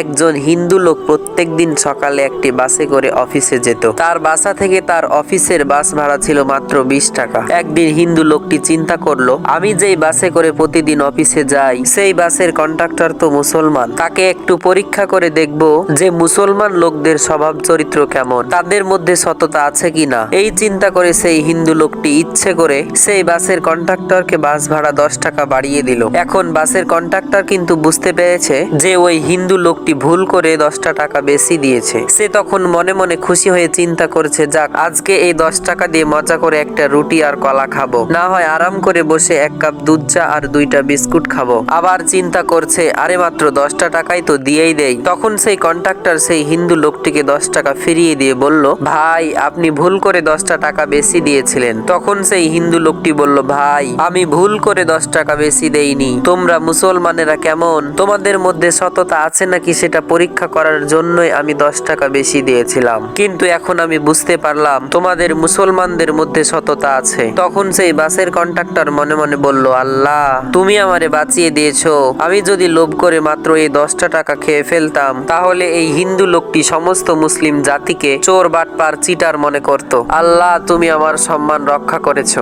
একজন হিন্দু লোক প্রত্যেকদিন সকালে একটি বাসে করে অফিসে যেত। তার বাসা থেকে তার অফিসের বাস ভাড়া ছিল মাত্র বিশ টাকা। একদিন হিন্দু লোকটি চিন্তা করল, আমি যেই বাসে করে প্রতিদিন অফিসে যাই, সেই বাসের কন্ডাক্টর তো মুসলমান। তাকে একটু পরীক্ষা করে দেখব যে মুসলমান লোকদের স্বভাব চরিত্র কেমন, তাদের মধ্যে সততা আছে কিনা? এই চিন্তা করে সেই হিন্দু লোকটি ইচ্ছে করে সেই বাসের কন্ডাক্টরকে বাস ভাড়া দশ টাকা বাড়িয়ে দিল। এখন বাসের কন্ডাক্টর কিন্তু বুঝতে পেরেছে যে ওই হিন্দু লোকটি ভুল করে দশটা টাকা বেশি দিয়েছে। সে তখন মনে মনে খুশি হয়ে চিন্তা করছে, যাক, আজকে এই দশ টাকা দিয়ে মজা করে একটা রুটি আর কলা খাব। না হয় আরাম করে বসে এক কাপ দুধ চা আর দুইটা বিস্কুট খাব। আবার চিন্তা করছে, আরে মাত্র দশটা টাকাই তো দিয়েই দেয় তখন সেই কন্ট্রাক্টর সেই হিন্দু লোকটিকে দশ টাকা ফিরিয়ে দিয়ে বলল, ভাই, আপনি ভুল করে দশটা টাকা বেশি দিয়েছিলেন। তখন সেই হিন্দু লোকটি বলল, ভাই, আমি ভুল করে দশ টাকা বেশি দেইনি। তোমরা মুসলমানেরা কেমন? তোমাদের মধ্যে সততা আছে নাকি সেটা পরীক্ষা করার জন্যই আমি দশ টাকা বেশি দিয়েছিলাম। কিন্তু এখন আমি বুঝতে পারলাম, তোমাদের মুসলমানদের মধ্যে সততা আছে। তখন সেই বাসের কন্ট্রাক্টর মনে মনে বলল, আল্লাহ, তুমি আমারে বাঁচিয়ে দিয়েছ। আমি যদি লোভ করে মাত্র এই দশটা টাকা খেয়ে ফেলতাম, তাহলে এই হিন্দু লোকটি সমস্ত মুসলিম জাতিকে চোর, বাটপার, চিটার মনে করত। আল্লাহ, তুমি আমার সম্মান রক্ষা করেছ।